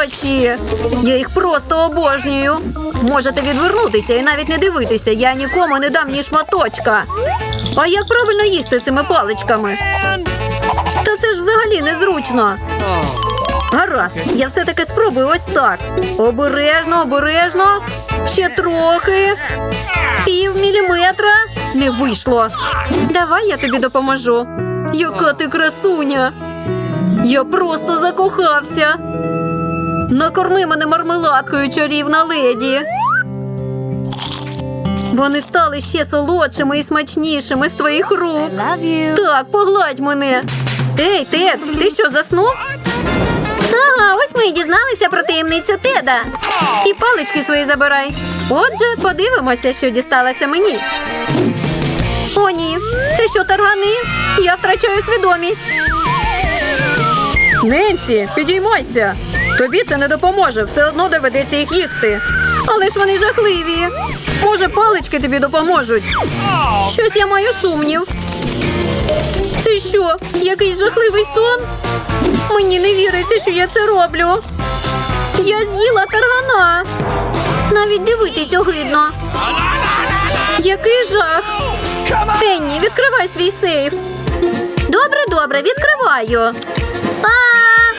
очі. Я їх просто обожнюю. Можете відвернутися і навіть не дивитися. Я нікому не дам ні шматочка. А як правильно їсти цими паличками? Та це ж взагалі незручно. Гаразд, я все-таки спробую ось так. Обережно, обережно. Ще трохи. Пів міліметра. Не вийшло. Давай я тобі допоможу. Яка ти красуня. Я просто закохався. Накорми мене мармеладкою, чарівна леді. Вони стали ще солодшими і смачнішими з твоїх рук. Так, погладь мене. Ей, Тед, ти що, заснув? Ага, ось ми і дізналися про таємницю Теда. І палички свої забирай. Отже, подивимося, що дісталося мені. О, ні, це що, таргани? Я втрачаю свідомість. Ненсі, підіймайся. Тобі це не допоможе, все одно доведеться їх їсти. Але ж вони жахливі. Може, палички тобі допоможуть. Щось я маю сумнів. Це що, якийсь жахливий сон? Мені не віриться, що я це роблю. Я з'їла таргана. Навіть дивитись огидно. Який жах. Пенні, відкривай свій сейф. Добре, добре, відкриваю. А,